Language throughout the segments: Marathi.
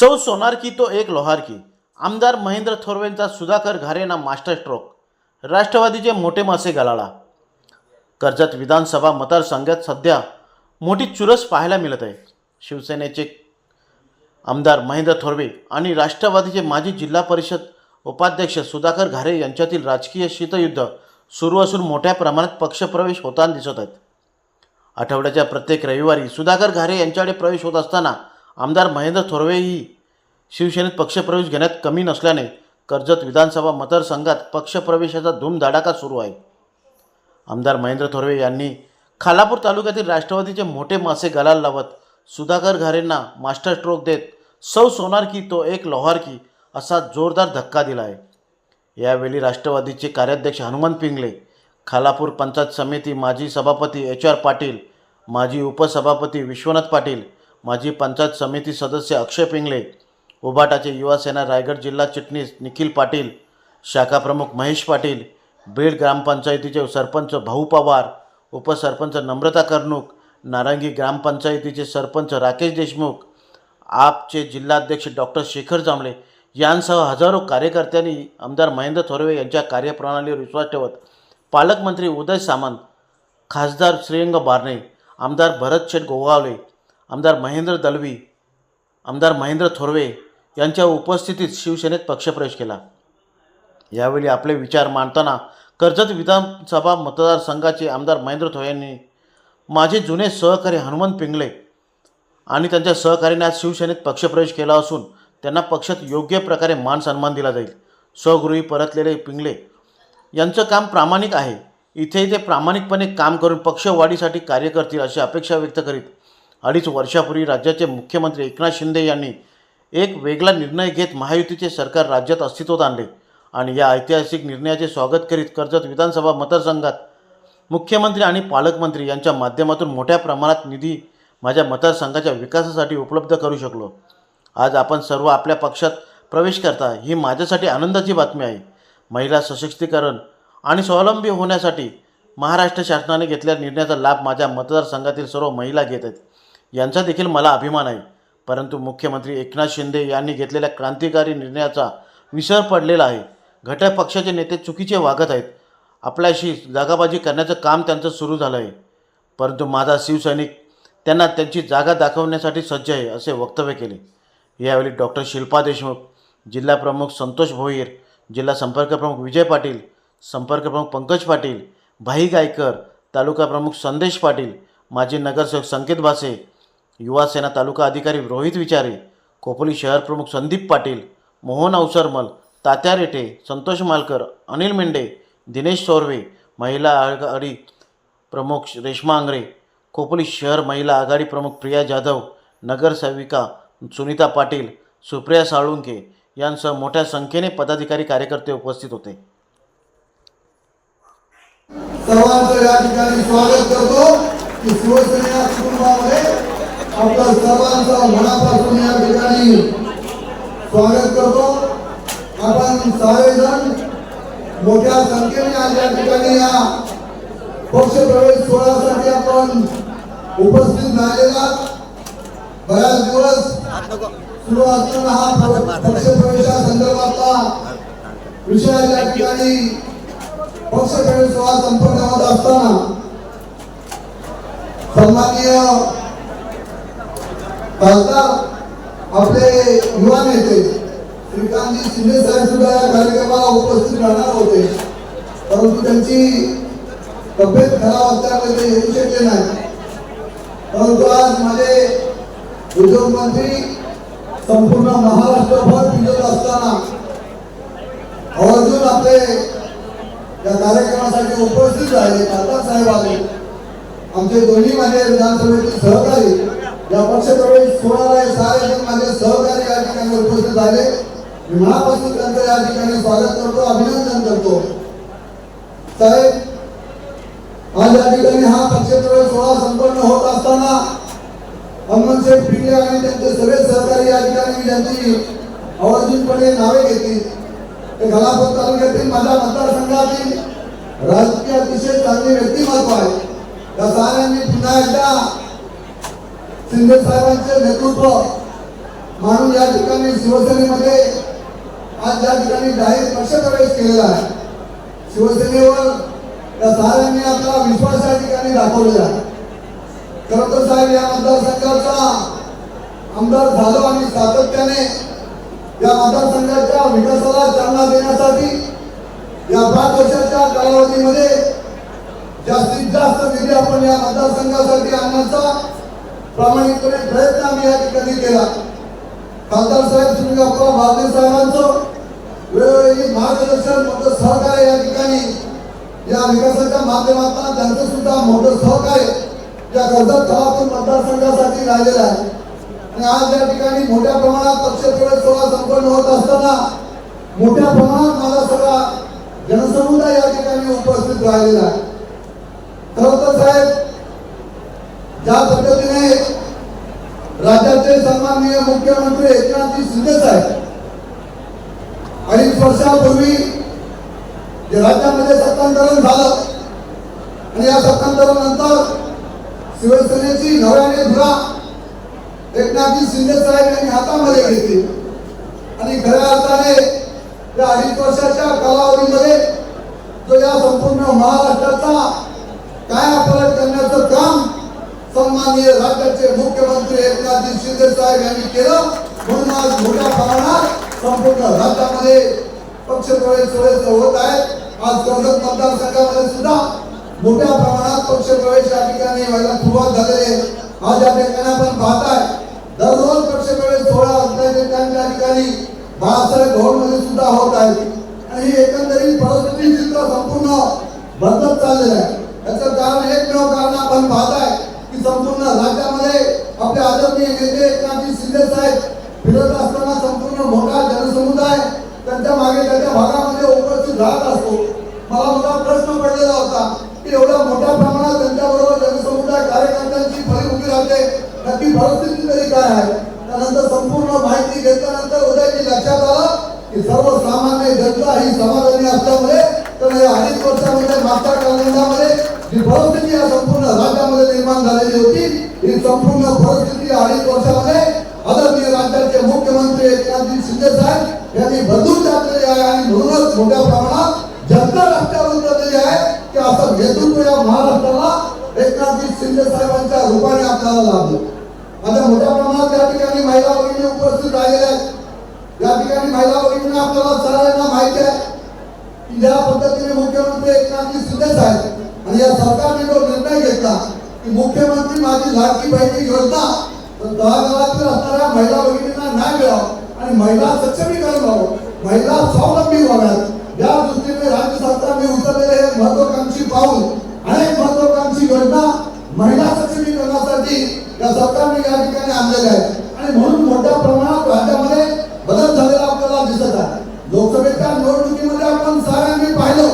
सौ सोनार की तो एक लोहार की। आमदार महेंद्र थोरवेंचा सुधाकर घारेंना मास्टर स्ट्रोक। राष्ट्रवादीचे मोठे मासे गलाळा कर्जत विधानसभा मतदारसंघात सध्या मोठी चुरस पाहायला मिळत आहे। शिवसेनेचे आमदार महेंद्र थोरवे आणि राष्ट्रवादीचे माजी जिल्हा परिषद उपाध्यक्ष सुधाकर घारे यांच्यातील राजकीय शीतयुद्ध सुरू असून मोठ्या प्रमाणात पक्षप्रवेश होताना दिसत आहेत। आठवड्याच्या प्रत्येक रविवारी सुधाकर घारे यांच्याकडे प्रवेश होत असताना आमदार महेंद्र थोरवेही शिवसेनेत पक्षप्रवेश घेण्यात कमी नसल्याने कर्जत विधानसभा मतदारसंघात पक्षप्रवेशाचा धूमधडाका सुरू आहे. आमदार महेंद्र थोरवे यांनी खालापूर तालुक्यातील राष्ट्रवादीचे मोठे मासे गलाल लावत सुधाकर घारेंना मास्टर स्ट्रोक देत सौ सोनार की तो एक लोहार की असा जोरदार धक्का दिला आहे. यावेळी राष्ट्रवादीचे कार्याध्यक्ष हनुमंत पिंगले खालापूर पंचायत समिती माजी सभापती एच आर पाटील माजी उपसभापती विश्वनाथ पाटील माजी पंचायत समिती सदस्य अक्षय पिंगले उभाटाचे युवासेना रायगड जिल्हा चिटणीस निखिल पाटील शाखा प्रमुख महेश पाटील बीड ग्रामपंचायतीचे सरपंच भाऊ पवार उपसरपंच नम्रता कर्णूक नारंगी ग्रामपंचायतीचे सरपंच राकेश देशमुख आपचे जिल्हाध्यक्ष डॉक्टर शेखर जांभळे यांसह हजारो कार्यकर्त्यांनी आमदार महेंद्र थोरवे यांच्या कार्यप्रणालीवर विश्वास ठेवत पालकमंत्री उदय सामंत खासदार श्रीरंग बारणे आमदार भरत शेठ गोगावले आमदार महेंद्र दलवी आमदार महेंद्र थोरवे यांच्या उपस्थितीत शिवसेनेत पक्षप्रवेश केला. यावेळी आपले विचार मांडताना कर्जत विधानसभा मतदारसंघाचे आमदार महेंद्र थोरवे यांनी माझे जुने सहकारी हनुमंत पिंगले आणि त्यांच्या सहकार्याने आज शिवसेनेत पक्षप्रवेश केला असून त्यांना पक्षात योग्य प्रकारे मान सन्मान दिला जाईल. स्वगृही परतलेले पिंगले यांचं काम प्रामाणिक आहे. इथेही ते प्रामाणिकपणे काम करून पक्षवाढीसाठी कार्य करतील अशी अपेक्षा व्यक्त करीत अडीच वर्षापूर्वी राज्याचे मुख्यमंत्री एकनाथ शिंदे यांनी एक वेगळा निर्णय घेत महायुतीचे सरकार राज्यात अस्तित्वात आणले आणि या ऐतिहासिक निर्णयाचे स्वागत करीत कर्जत विधानसभा मतदारसंघात मुख्यमंत्री आणि पालकमंत्री यांच्या माध्यमातून मोठ्या प्रमाणात निधी माझ्या मतदारसंघाच्या विकासासाठी उपलब्ध करू शकलो. आज आपण सर्व आपल्या पक्षात प्रवेश करता ही माझ्यासाठी आनंदाची बातमी आहे. महिला सशक्तीकरण आणि स्वावलंबी होण्यासाठी महाराष्ट्र शासनाने घेतलेल्या निर्णयाचा लाभ माझ्या मतदारसंघातील सर्व महिला घेत आहेत. यांचा देखील मला अभिमान आहे. परंतु मुख्यमंत्री एकनाथ शिंदे यांनी घेतलेल्या क्रांतिकारी निर्णयाचा विसर पडलेला आहे. घटक पक्षाचे नेते चुकीचे वागत आहेत. आपल्याशी जागाबाजी करण्याचं काम त्यांचं सुरू झालं आहे. परंतु माझा शिवसैनिक त्यांना त्यांची जागा दाखवण्यासाठी सज्ज आहे असे वक्तव्य केले. यावेळी डॉक्टर शिल्पा देशमुख जिल्हाप्रमुख संतोष भोईर जिल्हा संपर्क प्रमुख विजय पाटील संपर्क प्रमुख पंकज पाटील भाई गायकर तालुका प्रमुख संदेश पाटील माजी नगरसेवक संकेत भासे युवासेना तालुका अधिकारी रोहित विचारे खोपोली शहर प्रमुख संदीप पाटील मोहन अवसरमल तात्या रेटे संतोष मालकर अनिल मेंढे दिनेश सोर्वे महिला आघाडी प्रमुख रेश्मा आंग्रे खोपोली शहर महिला आघाडी प्रमुख प्रिया जाधव नगरसेविका सुनीता पाटील सुप्रिया साळुंके यांसह मोठ्या संख्येने पदाधिकारी कार्यकर्ते उपस्थित होते. सर्वांचं या ठिकाणी स्वागत करतो. की शिवसेना कुटुंबामध्ये आपल्या सर्वांचं मनापासून या ठिकाणी स्वागत करतो. आपण सगळेजण मोठ्या संख्येने आज या ठिकाणी या पक्षप्रवेश सोहळ्यासाठी आपण उपस्थित झालेला बऱ्याच दिवस सुरू असताना हा पक्षप्रवेशा संदर्भातला विषय या ठिकाणी पक्षप्रवेश सोहळा संपन्न होत असताना सन्माननीय खासदार आपले युवा नेते श्रीकांतजी शिंदे साहेब सुद्धा या कार्यक्रमाला उपस्थित राहणार होते. परंतु त्यांची तब्येत खराब असल्यामुळे ते येऊ शकले नाही. परंतु आज माझे उद्योगमंत्री संपूर्ण महाराष्ट्रभर फिरत असताना आवर्जून आपले या कार्यक्रमासाठी उपस्थित राहिले. खासदार साहेब आले. आमचे दोन्ही माझे विधानसभेतील सहकारी या पक्षप्रवेश हे सारे जण माझे सहकारी या ठिकाणी उपस्थित झाले. मी मनापासून त्यांचं या ठिकाणी स्वागत करतो अभिनंदन करतो. साहेब आज या ठिकाणी हा पक्षप्रवेश सोहळा संपन्न होत असताना हनुमंतशेठ पिंगे आणि त्यांचे सगळे सहकारी या ठिकाणी मी त्यांची आवर्जूनपणे नावे घेतली ते गलापूर तालुक्यातील माझ्या मतदारसंघातील राजकीय अतिशय चांगले व्यक्तिमत्व आहे. त्या साऱ्यांनी पुन्हा एकदा शिंदे साहेबांचे नेतृत्व मानून या ठिकाणी शिवसेनेमध्ये आज या ठिकाणी जाहीर पक्षप्रवेश केलेला आहे. शिवसेनेवर त्या साहेबांनी आपला विश्वास या ठिकाणी दाखवलेला आहे. खरं तर साहेब या मतदारसंघाचा आमदार झालो आणि सातत्याने. या मतदारसंघाच्या विकासाला चालना देण्यासाठी या पाच वर्षाच्या कालावधीमध्ये जास्तीत जास्त निधी आपण या मतदारसंघासाठी आणण्याचा प्रामाणिकपणे प्रयत्न आम्ही या ठिकाणी केला. खासदार साहेब सुनील अप्पा भारती साहेबांचं वेळोवेळी मार्गदर्शन मोठं सहकार्य या ठिकाणी. या विकासाच्या माध्यमातून त्यांचं सुद्धा मोठं सहकार्य या कर्जत गावातून मतदारसंघासाठी राहिलेलं आहे. आणि आज या ठिकाणी मोठ्या प्रमाणात पक्षप्रवेश सोहळा संपन्न होत असताना मोठ्या प्रमाणात माझा सगळा जनसमुदाय या ठिकाणी उपस्थित राहिलेला आहे. खरं तर साहेब ज्या पद्धतीने राज्याचे सन्माननीय मुख्यमंत्री एकनाथजी शिंदे साहेब अडीच वर्षापूर्वी जे राज्यामध्ये सत्तांतरण झालं आणि या सत्तांतरणानंतर शिवसेनेची नव्याने धुरा एकनाथजी शिंदे साहेब यांनी हातामध्ये घेतली. आणि खऱ्या अर्थाने या अडीच वर्षाच्या कालावधीमध्ये जो या संपूर्ण महाराष्ट्राचा काय कायापालट करण्याचं काम सन्माननीय राज्याचे मुख्यमंत्री एकनाथजी शिंदे साहेब यांनी केलं. म्हणून आज मोठ्या प्रमाणात संपूर्ण राज्यामध्ये पक्षप्रवेश सोहळे होत आहेत आज कर्जत मतदारसंघामध्ये सुद्धा मोठ्या प्रमाणात पक्षप्रवेश या ठिकाणी व्हायला सुरुवात झालेली आहे. आज या ठिकाणी आपण पाहताय दररोज पक्षप्रवेश सोहळा आपल्या ठिकाणी त्या ठिकाणी बाळासाहेब भवनमध्ये सुद्धा होत आहे. आणि ही एकंदरीत परिस्थिती चित्र संपूर्ण बदलत चाललेलं आहे. याचं कारण एकमेव कारण आपण पाहताय संपूर्ण राज्यामध्ये आपले आदरणीय नेते एकनाथजी शिंदे साहेब फिरत असताना संपूर्ण मोठा जनसमुदाय त्यांच्या मागे त्यांच्या भागामध्ये उपस्थित राहत असतो. मला मोठा प्रश्न पडलेला होता की एवढ्या मोठ्या प्रमाणात त्यांच्याबरोबर जनसमुदाय कार्यकर्त्यांची फळी उभी राहते. नक्की परिस्थिती तरी काय आहे? त्यानंतर संपूर्ण माहिती घेतल्यानंतर उदयजी लक्षात आलं की सर्वसामान्य जनता ही समाधानी असल्यामुळे तर या अडीच वर्षामध्ये मागच्या कालावधीमध्ये जी परिस्थिती या संपूर्ण राज्यामध्ये निर्माण झालेली होती. ही संपूर्ण परिस्थिती अडीच वर्षामध्ये आदरणीय राज्याचे मुख्यमंत्री एकनाथजी शिंदे साहेब यांनी बदलून टाकलेली आहे आणि म्हणूनच मोठ्या प्रमाणात जनता रस्त्यावर उतरलेली आहे. की असं नेतृत्व या महाराष्ट्राला एकनाथजी शिंदे साहेबांच्या रूपाने आपल्याला लाभलं आता मोठ्या प्रमाणात या ठिकाणी महिला भगिनी उपस्थित राहिलेल्या आहेत. या ठिकाणी महिला भगिनींना आपल्याला सगळ्यांना माहिती आहे. की ज्या पद्धतीने मुख्यमंत्री एकनाथजी शिंदे साहेब आणि या सरकारने जो निर्णय घेतला की मुख्यमंत्री माझी लाडकी बहिणी योजना तर तळागाळातील असणाऱ्या महिला भगिनींना नाही मिळावं आणि महिला सक्षमीकरण व्हावं महिला स्वावलंबी व्हाव्यात. या दृष्टीने राज्य सरकारने उचललेले हे महत्वाकांक्षी पाऊल अनेक महत्वाकांक्षी योजना महिला सक्षमीकरणासाठी या सरकारने या ठिकाणी आणलेल्या आहेत. आणि म्हणून मोठ्या प्रमाणात राज्यामध्ये बदल झालेला आपल्याला दिसत आहे. लोकसभेच्या निवडणुकीमध्ये आपण सहाव्या पाहिलं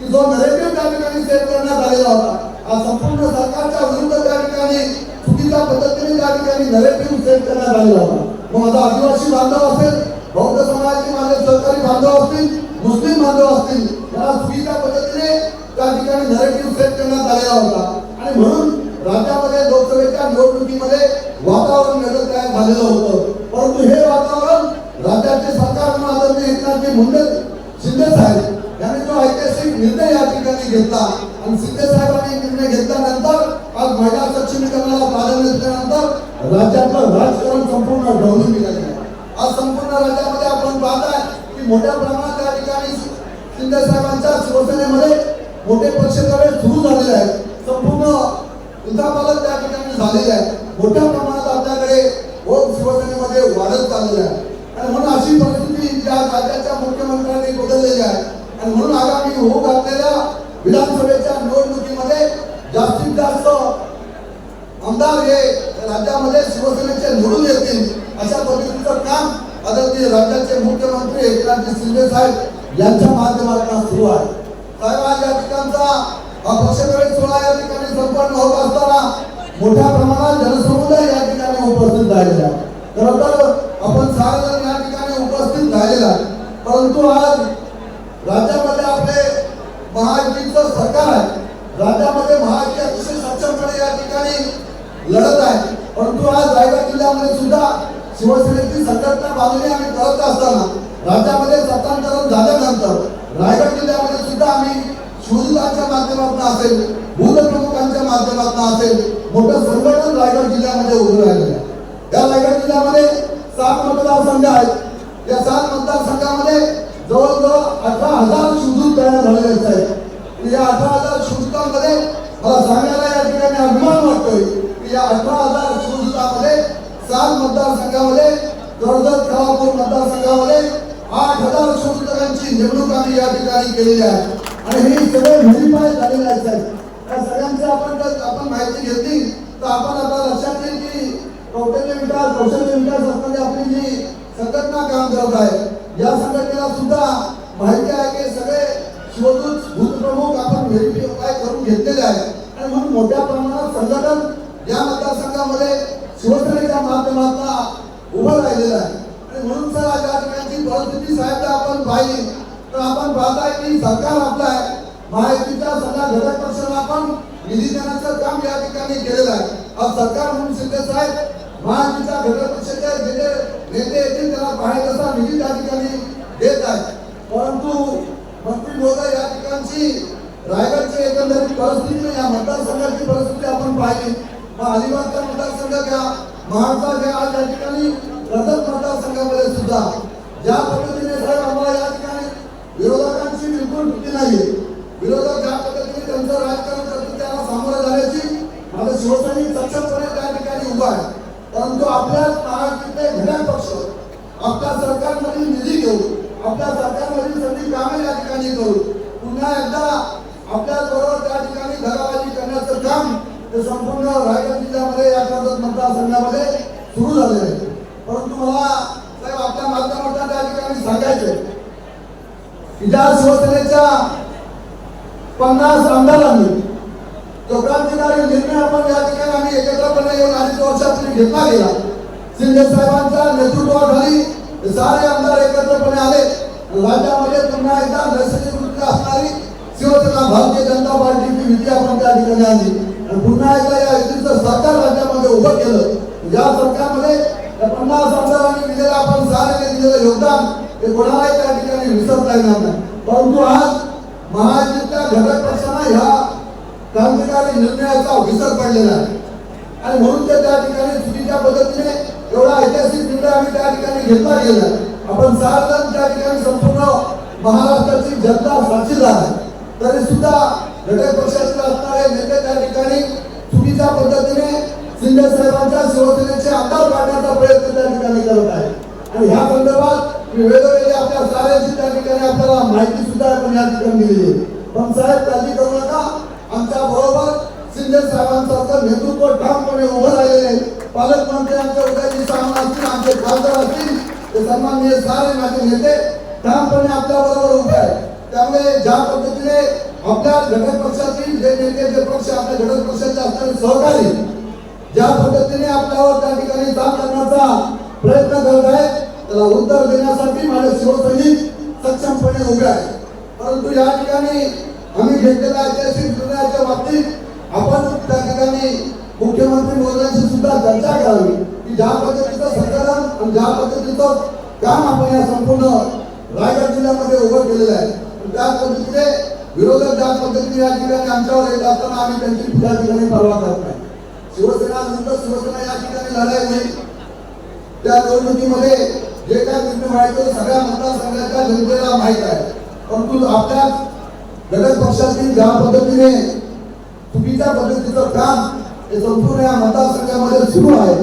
की जो नरेटिव्ह त्या ठिकाणी सेट करण्यात आलेला होता. हा संपूर्ण सरकारच्या विरुद्ध त्या ठिकाणी चुकीच्या पद्धतीने त्या ठिकाणी नरेटिव्ह सेट करण्यात आलेला होता. मग माझा आदिवासी बांधव असेल बौद्ध समाजाचे माझे सहकारी बांधव असतील मुस्लिम बांधव असतील मला चुकीच्या पद्धतीने त्या ठिकाणी नरेटिव्ह सेट करण्यात आलेला होता. आणि म्हणून राज्यामध्ये लोकसभेच्या निवडणुकीमध्ये वातावरण वेगळं तयार झालेलं होतं. परंतु हे वातावरण राज्याचे सरकार आदरणीय एकनाथजी मुंडे शिंदे साहेब याने जो ऐतिहासिक निर्णय या ठिकाणी घेतला आणि शिंदे साहेबांनी निर्णय घेतल्यानंतर आज महिला सक्षमीकरणाला प्राधान्य दिल्यानंतर राज्यातलं राजकारण संपूर्ण ढवळून निघाले आहे. आज संपूर्ण राज्यामध्ये आपण पाहताय की मोठ्या प्रमाणात त्या ठिकाणी शिंदे साहेबांच्या शिवसेनेमध्ये मोठे पक्षप्रवेश सुरू झालेले आहेत. संपूर्ण उलथापालट त्या ठिकाणी झालेले आहे मोठ्या प्रमाणात आपल्याकडे ओम शिवसेनेमध्ये वाढत चाललेले आहे आणि म्हणून अशी परिस्थिती ज्या राज्याच्या मुख्यमंत्र्यांनी बदललेली आहे. आणि म्हणून आगामी होऊ घातलेल्या विधानसभेच्या निवडणुकीमध्ये जास्तीत जास्त आमदार हे राज्यामध्ये शिवसेनेचे निवडून येतील अशा पद्धतीचं काम आदरणीय राज्याचे मुख्यमंत्री एकनाथजी शिंदे साहेब यांच्या माध्यमातून सुरू आहे. साहेब आज या ठिकाणचा हा पक्षप्रवेश सोहळा या ठिकाणी संपन्न होत असताना मोठ्या प्रमाणात जनसमुदाय या ठिकाणी उपस्थित झालेला आहे. खरं तर आपण सार्वजन या ठिकाणी उपस्थित झालेला परंतु आज राज्यामध्ये आपले महायुतीचं सरकार आहे राज्यामध्ये महायुती अतिशय सक्षमपणे या ठिकाणी लढत आहे परंतु आज रायगड जिल्ह्यामध्ये सुद्धा शिवसेनेची संघटना बांधणी आम्ही करत असताना राज्यामध्ये सत्तांतरण झाल्यानंतर रायगड जिल्ह्यामध्ये सुद्धा आम्ही शिवदूतांच्या माध्यमातून असेल भूतप्रमुखांच्या माध्यमातून असेल मोठं संघटन रायगड जिल्ह्यामध्ये उभं राहिलेलं आहे. या रायगड जिल्ह्यामध्ये सात मतदारसंघ आहेत. या सात मतदारसंघामध्ये जवळजवळ अठरा हजार शिवदूत तयार झालेले आहेत. या अठरा हजार शिवदूतांमध्ये मला सांगायला या ठिकाणी अभिमान वाटतोय की या अठरा हजार शिवदूतामध्ये सात मतदारसंघामध्ये कर्जत खालापूर मतदारसंघामध्ये आठ हजार संशोधकांची निवडणूक आम्ही या ठिकाणी केलेली आहे आणि हे सगळे व्हेरीफाय झालेले आहेत साहेब. या सगळ्यांची आपण जर आपण माहिती घेतली तर आपण आता लक्षात येईल की कौशल्य विकास कौशल्य विकास असणारी आपली जी संघटना काम करत आहे या संघटनेला सुद्धा माहिती आहे की सगळे शिवदूत भूतप्रमुख आपण व्हेरीफाय करून घेतलेले आहे आणि म्हणून मोठ्या प्रमाणात संघटन या मतदारसंघामध्ये शिवसेनेच्या माध्यमातून उभं राहिलेलं आहे. आणि म्हणून सर आज या ठिकाणची परिस्थिती साहेब आपण पाहिली. तर आपण पाहताय की सरकार आपलं आहे. महायुतीच्या सगळ्या घटक पक्षाला आपण निधी देण्याचं काम या ठिकाणी केलेलं आहे. आज सरकार म्हणून शिंदे साहेब महायुतीच्या घटक पक्षाचे जे जे नेते येतील त्याला पाहिजे तसा निधी त्या ठिकाणी देत आहे परंतु मंत्री महोदय या ठिकाणची रायगडची एकंदरीत परिस्थिती या मतदारसंघाची परिस्थिती आपण पाहिली. मग अलिबागचा मतदारसंघ घ्या महाडचा घ्या आज या ठिकाणी रजत मतदारसंघामध्ये सुद्धा. ज्या पद्धतीने साहेब आम्हाला या ठिकाणी विरोधकांची बिलकुल भीती नाहीये. विरोधक ज्या पद्धतीने त्यांचं राजकारण करतील त्याला सामोरं जाण्याची माझं शिवसैनिक सक्षमपणे त्या ठिकाणी उभा आहे परंतु आपल्या महाराष्ट्रातले घटक पक्ष आपल्या सरकारमधील निधी घेऊन आपल्या सरकारमधील सगळी कामे या ठिकाणी करून पुन्हा एकदा आपल्या बरोबर त्या ठिकाणी धगाबाजी करण्याचं काम हे संपूर्ण रायगड जिल्ह्यामध्ये या कर्जत मतदारसंघामध्ये सुरू झालेलं आहे परंतु मला साहेब आपल्या माध्यमातून त्या ठिकाणी सांगायचं आहे की ज्या शिवसेनेच्या पन्नास आमदारांनी जो क्रांतिकारी निर्णय आपण या ठिकाणी आम्ही एकत्रपणे येऊन अडीच वर्षापूर्वी घेतला गेला शिंदे साहेबांच्या नेतृत्वाखाली सारे आमदार एकत्रपणे आले. राज्यामध्ये पुन्हा एकदा नैसर्गिक वृत्ती असणारी शिवसेना भारतीय जनता पार्टीची युती आपण त्या ठिकाणी आणली आणि पुन्हा एकदा या युतीचं सरकार राज्यामध्ये उभं केलं. या सरकारमध्ये पन्नास आमदारांनी दिलेलं आपण सारे दिलेलं योगदान हे कोणालाही त्या ठिकाणी विसरता येणार नाही. परंतु आज महायुतीच्या घटक पक्षांना ह्या क्रांतिकारी निर्णयाचा विसर पडलेला आहे. आणि म्हणून ते त्या ठिकाणी चुकीच्या पद्धतीने एवढा ऐतिहासिक निर्णय आम्ही त्या ठिकाणी घेतला गेला. आपण सार्वजन त्या ठिकाणी संपूर्ण महाराष्ट्राची जनता साक्षीदार आहे. तरी सुद्धा घटक पक्षाचे असणारे नेते त्या ठिकाणी चुकीच्या पद्धतीने शिंदे साहेबांच्या शिवसेनेचे आमदार काढण्याचा प्रयत्न त्या ठिकाणी करत आहे आणि ह्या संदर्भात मी आपल्या साऱ्यांची त्या ठिकाणी आपल्याला माहिती सुद्धा आपण या ठिकाणी दिलेली आहे. पण साहेब काळजी करू नका. आमच्या बरोबर शिंदे साहेबांसारखं नेतृत्व ठामपणे उभं राहिलेले पालकमंत्री आमचे उदयजी सावंत असतील आमचे खासदार असतील ते सन्माननीय सारे माझे नेते ठामपणे आपल्या बरोबर उभे आहेत. त्यामुळे ज्या पद्धतीने आपल्या घटक पक्षातील जे नेते जे पक्ष आपल्या घटक पक्षाचे असणारे सहकारी ज्या पद्धतीने आपल्यावर त्या ठिकाणी काम करण्याचा प्रयत्न करत आहेत त्याला उत्तर देण्यासाठी माझे शिवसैनिक सक्षमपणे उभे आहेत. परंतु या ठिकाणी आम्ही घेतलेल्या ऐतिहासिक निर्णयाच्या बाबतीत आपण त्या ठिकाणी मुख्यमंत्री महोदयांशी सुद्धा चर्चा करावी की ज्या पद्धतीचं संकलन आणि ज्या पद्धतीचं काम आपण या संपूर्ण रायगड जिल्ह्यामध्ये उभं केलेलं आहे त्या पद्धतीने विरोधक ज्या पद्धतीने या ठिकाणी आमच्यावर येत असताना आम्ही त्यांची त्या ठिकाणी परवा करत नाही. शिवसेना नंतर शिवसेना या ठिकाणी लढाई होईल. त्या निवडणुकीमध्ये जे काय निर्णय व्हायचं सगळ्या मतदारसंघाच्या जनतेला माहीत आहे. परंतु आपल्या घटक पक्षातील ज्या पद्धतीने चुकीच्या पद्धतीचं काम हे संपूर्ण या मतदारसंघामध्ये सुरू आहे.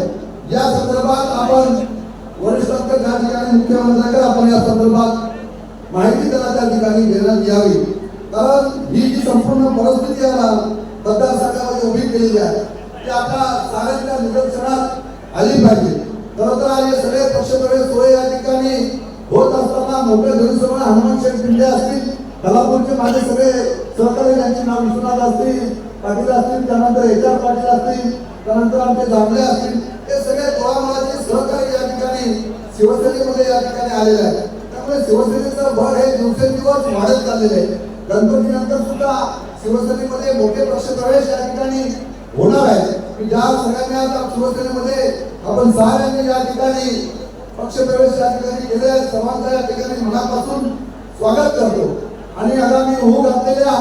या संदर्भात आपण वरिष्ठांकडे त्या ठिकाणी मुख्यमंत्र्यांकडे आपण या संदर्भात माहिती त्यांना त्या ठिकाणी घेण्यात यावी. कारण ही जी संपूर्ण परिस्थिती आहे ना मतदारसंघामध्ये उभी केलेली आहे ती आता साऱ्यांच्या निदर्शनात आली पाहिजे. खरं तर हे सगळे पक्षप्रवेश सोय या ठिकाणी होत असताना मोठे धनुष्यबाण हनुमान शेठ पिंडे असतील कलापूरचे माझे सगळे सहकारी यांची नाव विश्वनाथ असतील पाटील असतील त्यानंतर एच आर पाटील असतील त्यानंतर आमचे जांभळे असतील हे सगळे तोळामाचे सहकारी या ठिकाणी शिवसेनेमध्ये या ठिकाणी आलेले आहेत. त्यामुळे शिवसेनेचं भर हे दिवसेंदिवस वाढत चाललेले आहे. गणपतीनंतर सुद्धा शिवसेनेमध्ये मोठे पक्ष प्रवेश या ठिकाणी होणार आहे. की ज्या सगळ्यांनी आता शिवसेनेमध्ये आपण सहाऱ्यांनी या ठिकाणी पक्षप्रवेश या ठिकाणी केले आहे या ठिकाणी मनापासून स्वागत करतो. आणि आगामी होऊ घातलेल्या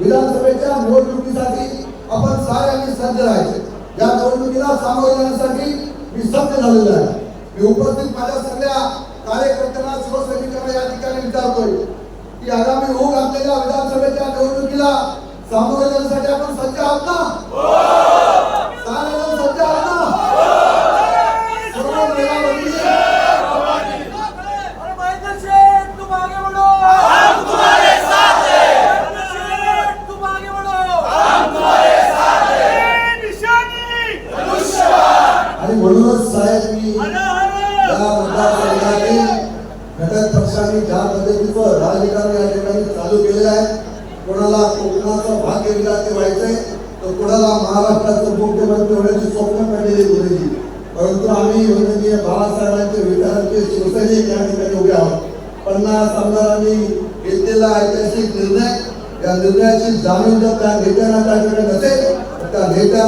विधानसभेच्या निवडणुकीसाठी आपण साऱ्यांनी सज्ज राहायचे. या निवडणुकीला सामोरे जाण्यासाठी मी सज्ज झालेलो आहे. मी उपस्थित माझ्या सगळ्या कार्यकर्त्यांना शिवसैनिकांना या ठिकाणी विचारतोय की आगामी होऊ घातलेल्या विधानसभेच्या निवडणुकीला सामोरे जाण्यासाठी आपण सज्ज आहात ना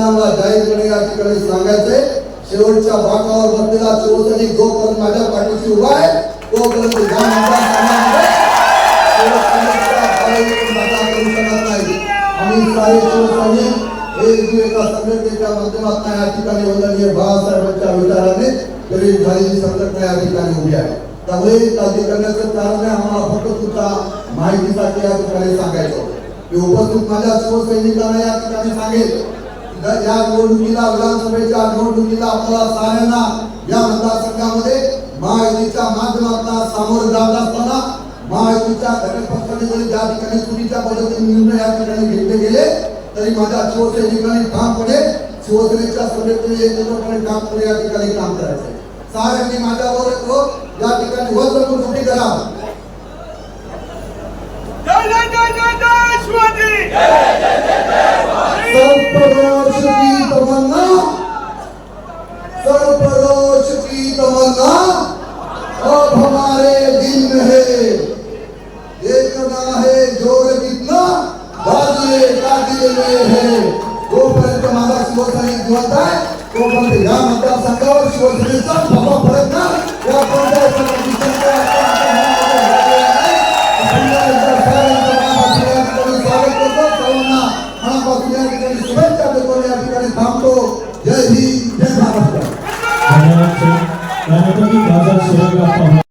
त्या नेत्यांना मला या ठिकाणी सांगायचंय शेवटच्या भागावर बसलेला शिवसैनिक जोपर्यंत माझ्या पाठीशी उभा आहे तोपर्यंत आम्ही सारे शिवसैनिक एका संघटनेच्या माध्यमातून या ठिकाणी वंदनीय बाळासाहेबांच्या विचाराने प्रेरित झालेली संघटना या ठिकाणी उभी आहे. त्यामुळे काही करण्याचं कारण आम्हाला फक्त तुमच्या माहितीसाठी या ठिकाणी सांगायचं होतं. उपस्थित माझ्या शिवसैनिकांना या ठिकाणी सांगेल या निवडणुकीला विधानसभेच्या निवडणुकीला आपल्याला साऱ्यांना या मतदारसंघामध्ये महायुतीच्या माध्यमातून सामोरे जात असताना महायुतीच्या घटक पक्षाने जरी ज्या ठिकाणी चुकीच्या पद्धतीने निर्णय या ठिकाणी घेतले गेले तरी माझ्या शिवसेनेकडे ठामपणे शिवसेनेच्या संघटनेने एकत्रपणे ठामपणे या ठिकाणी काम करायचे साऱ्यांनी माझ्याबरोबर या ठिकाणी वज्रमुख उभी करा जय जय जय जय जय शिवाजी सर्पदोष की तमन्ना सर्पदोष की तमन्ना अब हमारे दिल में है। देखना है जोर कितना बाजरे का दिल में है। तोपर्यंत माझा शिवसैनिक जिवंत आहे तोपर्यंत या मतदारसंघावर शिवसेनेचा भवा पडत ना या जय हिंद जय महाराष्ट्र धन्यवाद